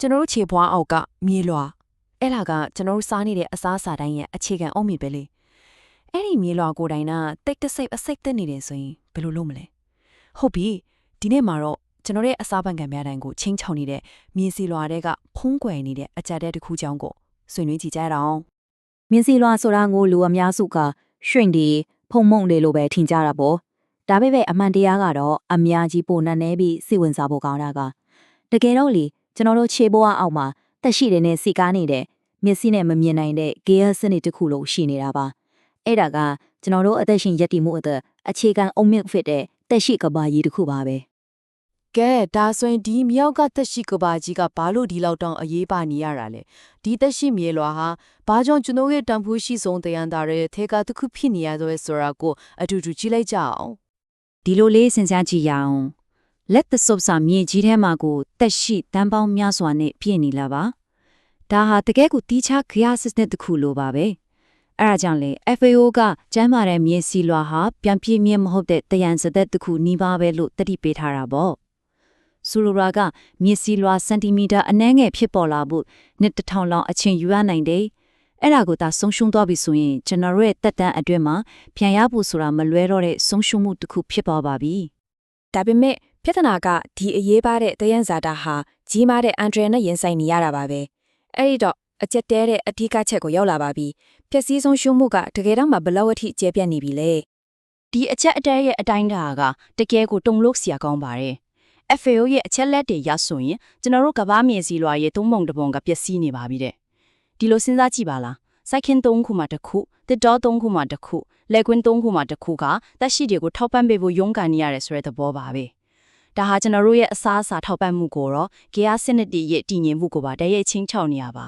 ကျွန်တော်တို့ခြေပွားအောက်ကမြေလွာအဲ့ဒါကကျွန်တော်တို့စားနေတဲ့အစားအစာတိုင်းရဲ့အခြေခံအုံမြစ်ပဲလေအဲ့ဒီမြေလွာကိုယ်တိုင်ကတိတ်တဆိတ်အစိတ်သက်နေတယ်ဆိုရင်ဘယ်လိုလုပ်မလဲဟုတ်ပြီဒီနေ့မှာတော့ကျွန်တော်ရဲ့အစားပန်ကံများတိုင်းကိုချင်းချောင်နေတဲ့မြေစီလွာတွေကဖုံးကွယ်နေတဲ့အကြက်တဲ့တစ်ခုကြောင့်ကိုဆွေးနွေးကြည့်ကြရအောင်မြင်းစီလွာဆိုတာကိုလူအများစုကရွှင့်ဒီဖုံမုံတွေလိုပဲထင်ကြတာပေါ့ဒါပေမဲ့အမှန်တရားကတော့အများကြီးပိုနက်နေပြီးစိတ်ဝင်စားဖို့ကောင်းတာကတကယ်တော့လေ ကျွန်တော်တို့ခြေဘဝအောက်မှာတက်ရှိတဲ့နဲ့စီကားနေတဲ့မျက်စိနဲ့မမြင်နိုင်တဲ့ဂေယစနစ်တစ်ခုလုံးရှိနေတာပါအဲ့ဒါကကျွန်တော်တို့အသက်ရှင်ရည်တည်မှုအတွက်အခြေခံအုံမြင့်ဖြစ်တဲ့တက်ရှိကဘာကြီးတစ်ခုပါပဲကဲဒါဆိုရင်ဒီမြောက်ကသက်ရှိကဘာကြီးကဘာလို့ဒီလောက်တောင်အရေးပါနေရတာလဲဒီသက်ရှိမြေလွာဟာဘာကြောင့်ကျွန်တော်ရဲ့တန်ဖိုးရှိဆုံးတရားသားရဲ့ထေကတစ်ခုဖြစ်နေရတော့ဆိုတာကိုအတူတူကြည့်လိုက်ကြအောင်ဒီလိုလေးစဉ်းစားကြည့်ရအောင် လက်သဆုပ်စာမြေကြီးထဲမှာကိုတက်ရှိတန်းပေါင်းများစွာနဲ့ပြည့်နေလာပါဒါဟာတကယ်ကိုတီးခြားခရစနစ်တစ်ခုလိုပါပဲအဲဒါကြောင့်လေ FAO ကကျမ်းမာတဲ့မြေစီလွာဟာပြန်ပြည့်မြဲမဟုတ်တဲ့တယံစသက်တစ်ခုနီးပါးပဲလို့တတိပေးထားတာပေါ့ဆူလိုရာကမြေစီလွာစင်တီမီတာအနည်းငယ်ဖြစ်ပေါ်လာဖို့နှစ်တစ်ထောင်လောက်အချိန်ယူရနိုင်တယ်အဲ့ဒါကိုသာဆုံးရှုံးသွားပြီဆိုရင်ကျွန်တော်ရဲ့တက်တန်းအတွင်းမှာပြန်ရဖို့ဆိုတာမလွဲတော့တဲ့ဆုံးရှုံးမှုတစ်ခုဖြစ်ပေါ်ပါပြီဒါပေမဲ့ ပြဿနာကဒီအရေးပါတဲ့တယံဇာတာဟာကြီးမားတဲ့အန်ဒရယ်နဲ့ရင်ဆိုင်နေရတာပါပဲအဲ့ဒီတော့အကျက်တဲတဲ့အထူးကချက်ကိုရောက်လာပါပြီပျက်စီးဆုံးရှုံးမှုကတကယ်တော့မှဘလောက်အထိကျပြတ်နေပြီလဲဒီအချက်အတဲရဲ့အတိုင်းတာကတကယ်ကိုတုံလို့စရာကောင်းပါတယ် FAO ရဲ့အချက်လက်တွေရဆိုရင်ကျွန်တော်တို့ကဘာမြေစီလွာရဲ့သုံးပုံတစ်ပုံကပျက်စီးနေပါပြီတဲ့ဒီလိုစဉ်းစားကြည့်ပါလားစိုက်ခင်းသုံးခုမှတစ်ခုတစ်တော်သုံးခုမှတစ်ခုလက်ကွင်းသုံးခုမှတစ်ခုကတက်ရှိတွေကိုထောက်ပံ့ပေးဖို့ရုန်းကန်နေရတယ်ဆိုတဲ့သဘောပါပဲ ဒါဟာကျွန်တော်တို့ရဲ့အစားအစာထောက်ပံ့မှုကိုတော့ဂေယစနစ်တည်ရဲ့တည်ငြိမ်မှုကိုပါတည်းရဲ့ချင်းချောက်နေရပါ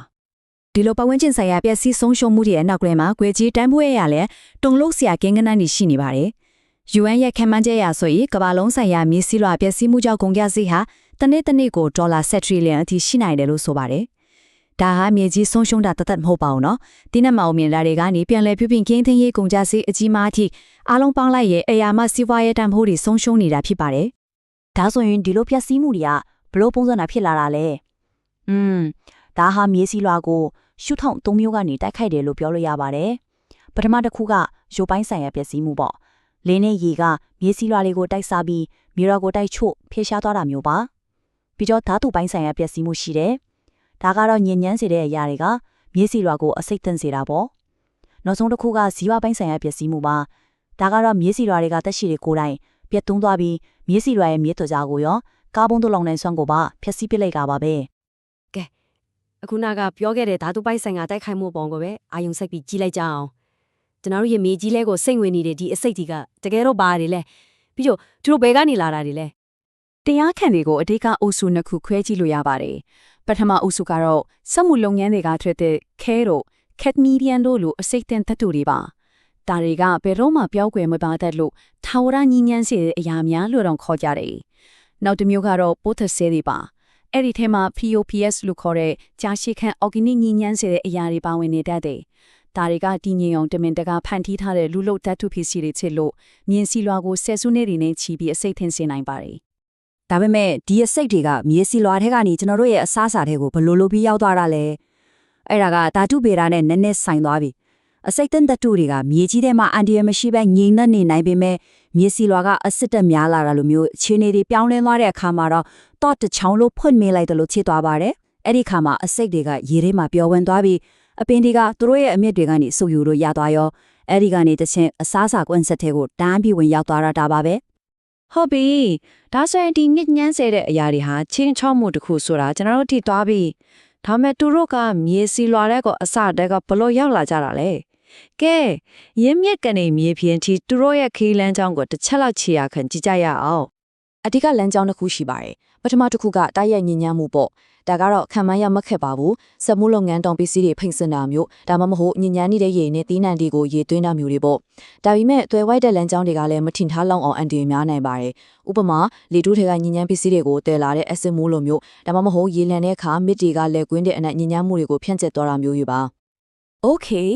ဒီလိုပတ်ဝန်းကျင်ဆိုင်ရာပျက်စီးဆုံးရှုံးမှုတွေရဲ့နောက်ကလေးမှာကွယ်ကြီးတန်းပွဲရလဲတုံလို့ဆရာကင်းကနန်းနေရှိနေပါတယ်။ UN ရဲ့ခံမှန်းချက်အရဆိုရင်ကမ္ဘာလုံးဆိုင်ရာမြေစည်းလွှာပျက်စီးမှုကြောင့်ကုန်ကျစရိတ်ဟာတစ်နေ့တစ်နေ့ကိုဒေါ်လာ7ထရီလီယံအထိရှိနိုင်တယ်လို့ဆိုပါတယ်။ဒါဟာမြေကြီးဆုံးရှုံးတာတသက်မဟုတ်ပါဘူးနော်။ဒီနေ့မှအမြင်လာတွေကနေပြန်လည်ပြုပြင်ကင်းထင်းရေးကုန်ကျစရိတ်အကြီးမားအထိအားလုံးပေါင်းလိုက်ရဲ့အရာမစီးပွားရေးတန်ဖိုးတွေဆုံးရှုံးနေတာဖြစ်ပါတယ်။ ဒါဆိုရင်ဒီလိုပျက်စီးမှုတွေကဘလို့ပုံစံတာဖြစ်လာတာလဲ။อืมဒါဟာမြေစည်းလွှာကိုရှုထောင့်၃မျိုးကနေတိုက်ခိုက်တယ်လို့ပြောလို့ရပါတယ်။ပထမတစ်ခုကရိုပိုင်းဆိုင်ရာပျက်စီးမှုပေါ့။လင်းနဲ့ရေကမြေစည်းလွှာတွေကိုတိုက်စားပြီးမြေရောကိုတိုက်ချို့ဖေရှားသွားတာမျိုးပါ။ပြီးတော့ဓာတ်တူပိုင်းဆိုင်ရာပျက်စီးမှုရှိတယ်။ဒါကတော့ညဉ့်ညမ်းစေတဲ့အရာတွေကမြေစည်းလွှာကိုအစိတ်သင့်စေတာပေါ့။နောက်ဆုံးတစ်ခုကဇီဝပိုင်းဆိုင်ရာပျက်စီးမှုပါ။ဒါကတော့မြေစည်းလွှာတွေကတက်ရှိတွေကိုယ်တိုင် ပြတ်သွန်းသွားပြီးမြေစည်းလွှာရဲ့မြေသွကြားကိုရောကာဗွန်ဒိုလောင်နိုင်စွမ်းကိုပါဖျက်ဆီးပစ်လိုက်တာပါပဲအခုနကပြောခဲ့တဲ့ဓာတုပိုက်ဆိုင်ကတိုက်ခိုက်မှုပုံကိုပဲအာယုံစိုက်ပြီးကြီးလိုက်ကြအောင်ကျွန်တော်တို့ရဲ့မြေကြီးလဲကိုစိတ်ဝင်နေတဲ့ဒီအစိတ်ကြီးကတကယ်တော့ဘာတွေလဲပြီးတော့သူတို့ဘယ်ကနေလာတာတွေလဲတရားခံတွေကိုအဓိကအုပ်စုနှစ်ခုခွဲကြည့်လို့ရပါတယ်။ပထမအုပ်စုကတော့စက်မှုလုပ်ငန်းတွေကထွက်တဲ့ခဲတို့ cadmium တို့လိုအစိတ်သင်သတ္တုတွေပါ။ ဒါတွေကဘယ်တော့မှပြောက်ကွယ်မပါတတ်လို့ထာဝရညဉ့်ညမ်းစေတဲ့အရာများလို့တော့ခေါ်ကြတယ်။နောက်တစ်မျိုးကတော့ပိုသဆဲတွေပါ။အဲ့ဒီထဲမှာ POPS လို့ခေါ်တဲ့ကြာရှည်ခံ organic ညဉ့်ညမ်းစေတဲ့အရာတွေပါဝင်နေတတ်တယ်။ဒါတွေကတည်ငြိမ်အောင်တမင်တကာဖန်တီးထားတဲ့လူလုတ်ဓာတ်ထုပစ္စည်းတွေချစ်လို့မြင်းစီလွာကိုဆယ်စုနှစ်တွေနဲ့ချီပြီးအစိတ်ထင်စေနိုင်ပါတယ်။ဒါပေမဲ့ဒီအစိတ်တွေကမြေစီလွာထဲကနေကျွန်တော်တို့ရဲ့အစားအစာတွေကိုဘယ်လိုလုပ်ပြီးရောက်သွားတာလဲအဲ့ဒါကဓာတုဗေဒနဲ့နည်းနည်းဆိုင်သွားပြီ အစိတ်သင့်သတ္တုတွေကမြေကြီးထဲမှာအန်တီရမရှိဘဲငြိမ်သက်နေနိုင်ပေမဲ့မြေစီလွာကအစစ်တက်များလာတာလိုမျိုးအခြေအနေတွေပြောင်းလဲသွားတဲ့အခါမှာတော့တော့တစ်ချောင်းလို့ဖွင့်မိလိုက်တယ်လို့ချစ်သွားပါတယ်အဲ့ဒီခါမှာအစိတ်တွေကရေထဲမှာပျော်ဝင်သွားပြီးအပင်တွေကသူတို့ရဲ့အမြင့်တွေကနေစုပ်ယူလို့ရသွားရောအဲ့ဒီကနေတချင်အစားအစာကွင်းဆက်ထဲကိုတန်းပြီးဝင်ရောက်သွားတာဒါပါပဲဟုတ်ပြီဒါဆိုရင်ဒီညစ်ညမ်းစေတဲ့အရာတွေဟာချင်းချောက်မှုတစ်ခုဆိုတာကျွန်တော်တို့ထိသွားပြီဒါပေမဲ့သူတို့ကမြေစီလွာတဲ့ကောအစတက်ကဘလို့ရောက်လာကြတာလဲ ကဲရင်းမြစ်ကနေမြေပြင်ထိသူတို့ရဲ့ခီးလန်းချောင်းကိုတစ်ချက်လောက်ခြေရခံကြည့်ကြရအောင်အဓိကလမ်းကြောင်းတစ်ခုရှိပါတယ်ပထမတစ်ခုကတိုက်ရိုက်ညဉ့်ညမ်းမှုပေါ့ဒါကတော့ခံမန်းရမခက်ပါဘူးစက်မှုလုပ်ငန်းတောင်ပစ္စည်းတွေဖိတ်စင်တာမျိုးဒါမှမဟုတ်ညဉ့်ညမ်းနေတဲ့ရေနဲ့တီးနှံတွေကိုရေသွင်းတာမျိုးတွေပေါ့ဒါပေမဲ့သွယ်ဝိုက်တဲ့လမ်းကြောင်းတွေကလည်းမထင်ထားလောက်အောင်အန်တီများနိုင်ပါတယ်ဥပမာလေတူးတွေကညဉ့်ညမ်းပစ္စည်းတွေကိုတည်လာတဲ့အစစ်မိုးလိုမျိုးဒါမှမဟုတ်ရေလန်တဲ့အခါမြစ်တွေကလက်ကွင်းတဲ့အနက်ညဉ့်ညမ်းမှုတွေကိုဖြန့်ကျက်သွားတာမျိုးတွေပါ Okay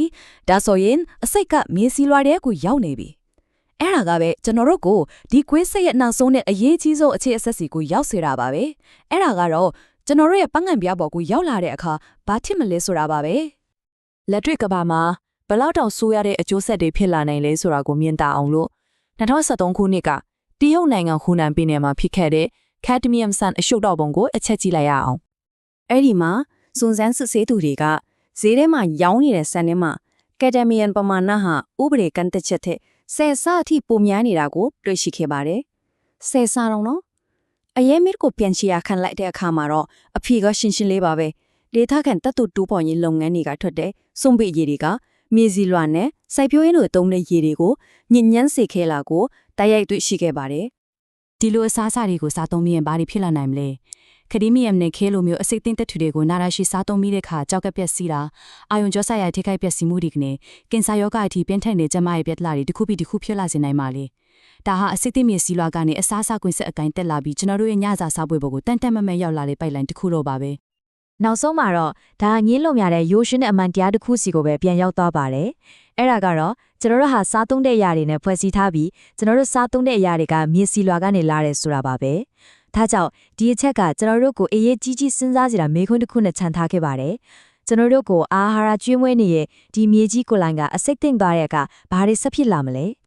ဒါဆိုရင်အစိတ်ကမြေစီလွာတဲ့ကိုရောက်နေပြီအဲ့ဒါကပဲကျွန်တော်တို့ကိုဒီကွေးဆက်ရဲ့နောက်ဆုံးနဲ့အရေးကြီးဆုံးအခြေအဆက်စီကိုရောက်စေတာပါပဲအဲ့ဒါကတော့ကျွန်တော်တို့ရဲ့ပန်းငံပြပေါ်ကိုရောက်လာတဲ့အခါဘာဖြစ်မလဲဆိုတာပါပဲလက်တွေ့ကဘာမှာဘလောက်တောင်ဆိုးရတဲ့အကျိုးဆက်တွေဖြစ်လာနိုင်လဲဆိုတာကိုမြင်သာအောင်လို့2023ခုနှစ်ကတရုတ်နိုင်ငံဟူနန်ပြည်နယ်မှာဖြစ်ခဲ့တဲ့ Cadmium Sun အရှုပ်တော်ပုံကိုအချက်ကြည့်လိုက်ရအောင်အဲ့ဒီမှာစွန်စန်းစစ်ဆေးသူတွေက ဈေးထဲမှာရောင်းနေတဲ့ဆန်ထဲမှာကက်ဒမီယန်ပမာဏဟာဥပဒေကန့်သက်ချက်ထက်ဆယ်ဆအထိပိုများနေတာကိုတွေ့ရှိခဲ့ပါတယ်။ဆယ်ဆတော့နော်အရေးမစ်ကိုပြန်ချီရခံလိုက်တဲ့အခါမှာတော့အဖြေကရှင်းရှင်းလေးပါပဲ။ဒေတာကန်တတ်တူတူပေါ်ရင်လုပ်ငန်းတွေကထွက်တဲ့စွန့်ပစ်ရည်တွေကမြေစီလွှာနဲ့စိုက်ပျိုးရေးလိုတုံးတဲ့ရည်တွေကိုညဉ့်ညမ်းစေခဲလာကိုတိုက်ရိုက်တွေ့ရှိခဲ့ပါတယ်။ဒီလိုအစားအစာတွေကိုစားသုံးပြီးရင်ဘာတွေဖြစ်လာနိုင်မလဲ ခဒီမီယမ်နဲ့ခဲလိုမျိုးအစိတ်အသင့်တက်ထူတွေကိုနာရာရှိစားသုံးပြီးတဲ့အခါကြောက်ကက်ပြက်စီးတာအာယုံကြောဆိုင်ရာထိခိုက်ပျက်စီးမှုတွေကနေကင်ဆာရောဂါအထိပြင်းထန်တဲ့ကျန်းမာရေးပြဿနာတွေတစ်ခုပြီးတစ်ခုဖြစ်လာစေနိုင်ပါလေဒါဟာအစိတ်အသင့်မြေစီလွာကနေအစားအစာကွင်းဆက်အကိုင်းတက်လာပြီးကျွန်တော်တို့ရဲ့ညစာစားပွဲပေါ်ကိုတန်တက်မမဲ့ရောက်လာတဲ့ပိုက်လိုင်းတစ်ခုတော့ပါပဲနောက်ဆုံးမှာတော့ဒါငင်းလုံရတဲ့ရိုးရှင်းတဲ့အမှန်တရားတစ်ခုစီကိုပဲပြန်ရောက်သွားပါတယ်။အဲ့ဒါကတော့ကျွန်တော်တို့ဟာစားသုံးတဲ့အရာတွေနဲ့ဖွဲ့စည်းထားပြီးကျွန်တော်တို့စားသုံးတဲ့အရာတွေကမြေစီလွာကနေလာတယ်ဆိုတာပါပဲ။ ဒါကြောင့်ဒီအချက်ကကျွန်တော်တို့ကိုအေးရေးကြီးကြီးစဉ်းစားကြတာမေခွန်းတစ်ခုနဲ့ခြံထားခဲ့ပါတယ်။ကျွန်တော်တို့ကိုအာဟာရကျွေးမွေးနေတဲ့ဒီမြေကြီးကိုလိုင်းကအစိတ်သိမ့်သွားတဲ့အခါဘာတွေဆက်ဖြစ်လာမလဲ။